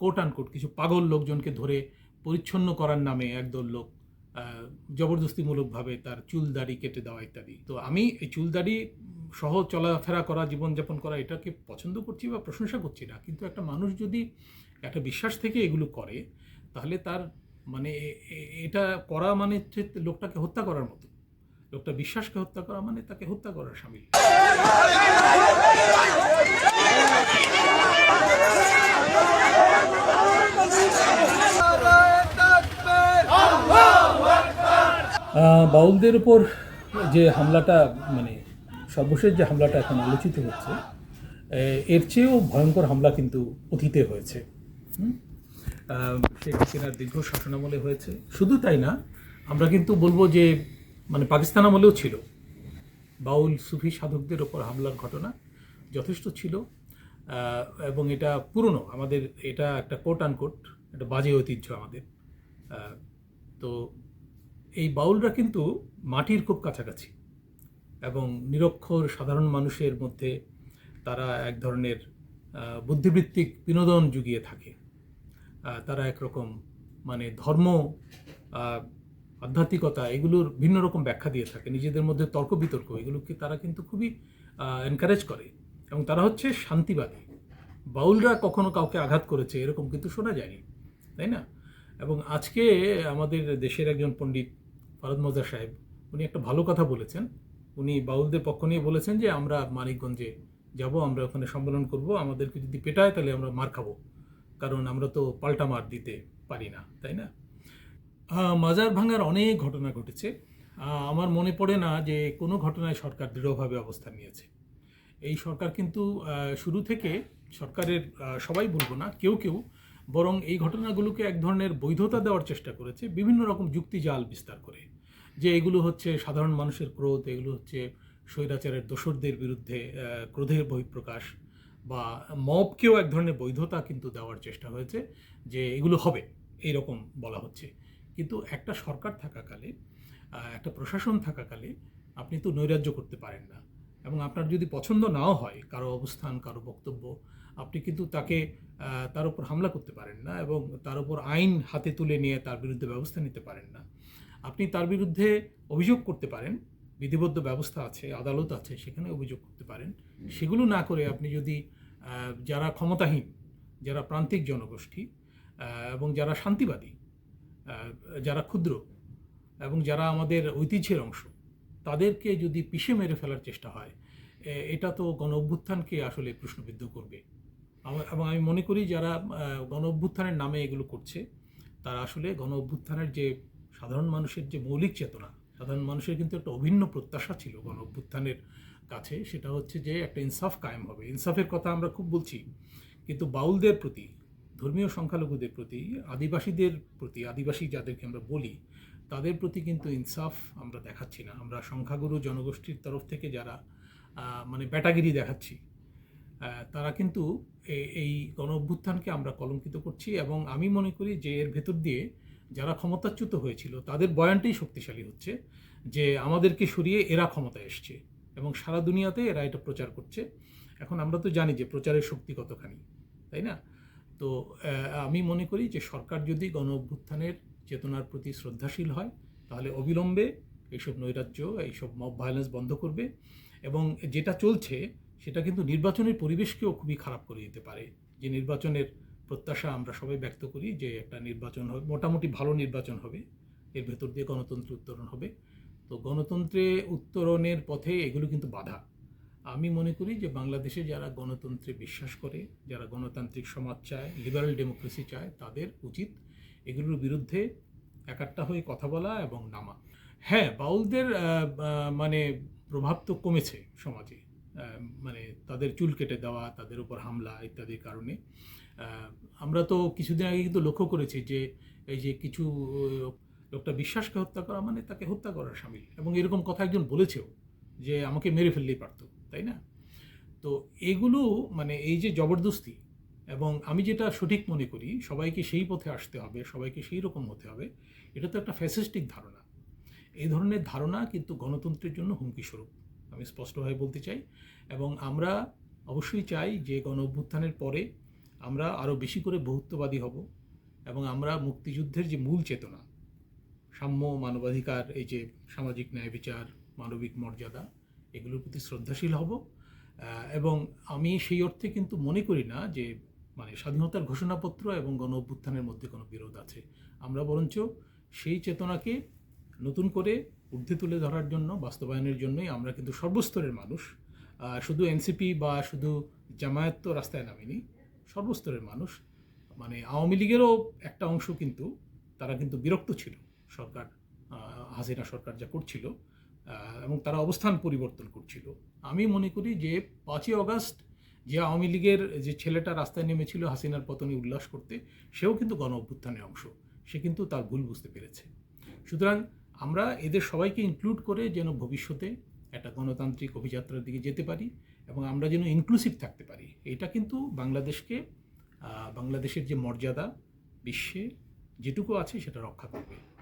Coat unquote কিছু পাগল লোকজনকে ধরে পরিচ্ছন্ন করার নামে একদল লোক জবরদস্তিমূলকভাবে তার চুল দাড়ি কেটে দেওয়া ইত্যাদি তো আমি এই চুল দাড়ি সহ চলাফেরা করা জীবনযাপন করা এটাকে পছন্দ করছি বা প্রশংসা করছি না কিন্তু একটা মানুষ যদি একটা বিশ্বাস থেকে এগুলো করে তাহলে তার মানে এটা করা মানে হচ্ছে লোকটাকে হত্যা করার মতো লোকটা বিশ্বাসকে হত্যা করা মানে তাকে হত্যা করার সামিল বাউলদের উপর যে হামলাটা মানে সর্বশেষ যে হামলাটা এখন আলোচিত হচ্ছে এর চেয়েও ভয়ঙ্কর হামলা কিন্তু অতীতে হয়েছে। শেখ হাসিনার দীর্ঘ শাসনামলে হয়েছে। শুধু তাই না, আমরা কিন্তু বলব যে মানে পাকিস্তান আমলেও ছিল। বাউল সুফি সাধকদের ওপর হামলার ঘটনা যথেষ্ট ছিল। এবং এটা পুরনো, আমাদের এটা একটা কোট আনকোট একটা বাজে ঐতিহ্য আমাদের। তো এই বাউলরা কিন্তু মাটির খুব কাছাকাছি এবং নিরক্ষর সাধারণ মানুষের মধ্যে তারা এক ধরনের বুদ্ধিবৃত্তিক বিনোদন জুগিয়ে থাকে। তারা একরকম মানে ধর্ম আধ্যাত্মিকতা এগুলোর ভিন্ন রকম ব্যাখ্যা দিয়ে থাকে। নিজেদের মধ্যে তর্ক বিতর্ক এগুলোকে তারা কিন্তু খুবই এনকারেজ করে এবং তারা হচ্ছে শান্তিবাদী। বাউলরা কখনো কাউকে আঘাত করেছে এরকম কিন্তু শোনা যায়নি, তাই না? এবং আজকে আমাদের দেশের একজন পণ্ডিত ফারুদ মজার সাহেব, উনি একটা ভালো কথা বলেছেন। উনি বাউলদের পক্ষ নিয়ে বলেছেন যে, আমরা মানিকগঞ্জে যাব, আমরা ওখানে সম্মেলন করব, আমাদেরকে যদি পেটায় তাহলে আমরা মার খাব। কারণ আমরা তো পাল্টা মার দিতে পারি না, তাই না? মাজার ভাঙার অনেক ঘটনা ঘটেছে। আমার মনে পড়ে না যে, কোনো ঘটনায় সরকার দৃঢ়ভাবে অবস্থান নিয়েছে। এই সরকার কিন্তু শুরু থেকে সরকারের সবাই বলব না, কেউ কেউ বরং এই ঘটনাগুলোকে এক ধরনের বৈধতা দেওয়ার চেষ্টা করেছে বিভিন্ন রকম যুক্তি জাল বিস্তার করে, যে এগুলো হচ্ছে সাধারণ মানুষের ক্রোধ, এগুলো হচ্ছে স্বৈরাচারের দোসরদের বিরুদ্ধে ক্রোধের বহিঃপ্রকাশ বা মবকেও এক ধরনের বৈধতা কিন্তু দেওয়ার চেষ্টা হয়েছে যে এগুলো হবে এই রকম বলা হচ্ছে। কিন্তু একটা সরকার থাকাকালে একটা প্রশাসন থাকাকালে আপনি তো নৈরাজ্য করতে পারেন না। এবং আপনার যদি পছন্দ নাও হয় কারও অবস্থান কারও বক্তব্য আপনি কিন্তু তাকে তার উপর হামলা করতে পারেন না এবং তার উপর আইন হাতে তুলে নিয়ে তার বিরুদ্ধে ব্যবস্থা নিতে পারেন না। আপনি তার বিরুদ্ধে অভিযোগ করতে পারেন বিধিবদ্ধ ব্যবস্থা আছে আদালত আছে সেখানে অভিযোগ করতে পারেন। সেগুলো না করে আপনি যদি যারা ক্ষমতাহীন যারা প্রান্তিক জনগোষ্ঠী এবং যারা শান্তিবাদী যারা ক্ষুদ্র এবং যারা আমাদের ঐতিহ্যের অংশ তাদেরকে যদি পিষে মেরে ফেলার চেষ্টা হয় এটা তো গণ অভ্যুত্থানকে আসলে প্রশ্নবিদ্ধ করবে। এবং আমি মনে করি যারা গণ অভ্যুত্থানের নামে এগুলো করছে, তারা আসলে গণ অভ্যুত্থানের যে সাধারণ মানুষের যে মৌলিক চেতনা, সাধারণ মানুষের কিন্তু একটা অভিন্ন প্রত্যাশা ছিল গণ অভ্যুত্থানের কাছে, সেটা হচ্ছে যে একটা ইনসাফ কায়েম হবে। ইনসাফের কথা আমরা খুব বলছি, কিন্তু বাউলদের প্রতি, ধর্মীয় সংখ্যালঘুদের প্রতি, আদিবাসীদের প্রতি, আদিবাসী যাদেরকে আমরা বলি তাদের প্রতি কিন্তু ইনসাফ আমরা দেখাচ্ছি না। আমরা সংখ্যাগুরু জনগোষ্ঠীর তরফ থেকে যারা মানে ব্যাটাগিরি দেখাচ্ছি তারা কিন্তু এই গণ অভ্যুত্থানকে আমরা কলঙ্কিত করছি এবং আমি মনে করি যে এর ভেতর দিয়ে যারা ক্ষমতাচ্যুত হয়েছিল তাদের বয়ানটাই শক্তিশালী হচ্ছে যে আমাদেরকে সরিয়ে এরা ক্ষমতায় এসছে এবং সারা দুনিয়াতে এরা এটা প্রচার করছে। এখন আমরা তো জানি যে প্রচারের শক্তি কতখানি, তাই না? তো আমি মনে করি যে সরকার যদি গণ অভ্যুত্থানের চেতনার প্রতি শ্রদ্ধাশীল হয়, তাহলে অবিলম্বে এইসব নৈরাজ্য, এইসব মব ভায়োলেন্স বন্ধ করবে এবং যেটা চলছে সেটা কিন্তু নির্বাচনের পরিবেশকেও খুবই খারাপ করে দিতে পারে। যে নির্বাচনের প্রত্যাশা আমরা সবাই ব্যক্ত করি যে একটা নির্বাচন হবে, মোটামুটি ভালো নির্বাচন হবে, এর ভেতর দিয়ে গণতন্ত্র উত্তরণ হবে। তো গণতন্ত্রে উত্তরণের পথে এগুলো কিন্তু বাধা। আমি মনে করি যে বাংলাদেশে যারা গণতন্ত্রে বিশ্বাস করে, যারা গণতান্ত্রিক সমাজ চায় লিবারেল ডেমোক্রেসি চায়, তাদের উচিত এগুলোর বিরুদ্ধে একাট্টা হয়ে কথা বলা এবং নামা। হ্যাঁ বাউলদের মানে প্রভাব তো কমেছে সমাজে। মানে তাদের চুল কেটে দেওয়া, তাদের উপর হামলা ইত্যাদির কারণে। আমরা তো কিছুদিন আগে কিন্তু লক্ষ্য করেছি যে এই যে কিছু লোকটা বিশ্বাসকে হত্যা করা মানে তাকে হত্যা করার সামিল। এবং এরকম কথা একজন বলেছেও যে আমাকে মেরে ফেললেই পারতো, তাই না? তো এগুলো মানে এই যে জবরদস্তি এবং আমি যেটা সঠিক মনে করি, সবাইকে সেই পথে আসতে হবে, সবাইকে সেই রকম হতে হবে, এটা তো একটা ফ্যাসিস্টিক ধারণা। এই ধরনের ধারণা কিন্তু গণতন্ত্রের জন্য হুমকি স্বরূপ আমি স্পষ্টভাবে বলতে চাই। এবং আমরা অবশ্যই চাই যে গণ অভ্যুত্থানের পরে আমরা আরও বেশি করে বহুত্ববাদী হব এবং আমরা মুক্তিযুদ্ধের যে মূল চেতনা, সাম্য, মানবাধিকার, এই যে সামাজিক ন্যায় বিচার, মানবিক মর্যাদা, এগুলোর প্রতি শ্রদ্ধাশীল হব। এবং আমি সেই অর্থে কিন্তু মনে করি না যে মানে স্বাধীনতার ঘোষণাপত্র এবং গণ অভ্যুত্থানের মধ্যে কোনো বিরোধ আছে। আমরা বরঞ্চ সেই চেতনাকে নতুন করে ঊর্ধ্বে তুলে ধরার জন্য, বাস্তবায়নের জন্যই আমরা কিন্তু সর্বস্তরের মানুষ শুধু এনসিপি বা শুধু জামায়াত তো রাস্তায় নামেনি, সর্বস্তরের মানুষ। মানে আওয়ামী লীগেরও একটা অংশ কিন্তু তারা কিন্তু বিরক্ত ছিল। সরকার হাসিনা সরকার যা করছিল এবং তারা অবস্থান পরিবর্তন করছিল। আমি মনে করি যে পাঁচই অগাস্ট যে আওয়ামী লীগের যে ছেলেটা রাস্তায় নেমেছিল হাসিনার পতনে উল্লাস করতে, সেও কিন্তু গণ অভ্যুত্থানের অংশ। সে কিন্তু তার ভুল বুঝতে পেরেছে। সুতরাং আমরা এদের সবাইকে ইনক্লুড করে যেন ভবিষ্যতে একটা গণতান্ত্রিক অভিযাত্রার দিকে যেতে পারি এবং আমরা যেন ইনক্লুসিভ থাকতে পারি। এটা কিন্তু বাংলাদেশকে বাংলাদেশের যে মর্যাদা, বিশ্বে যেটুকু আছে সেটা রক্ষা করবে।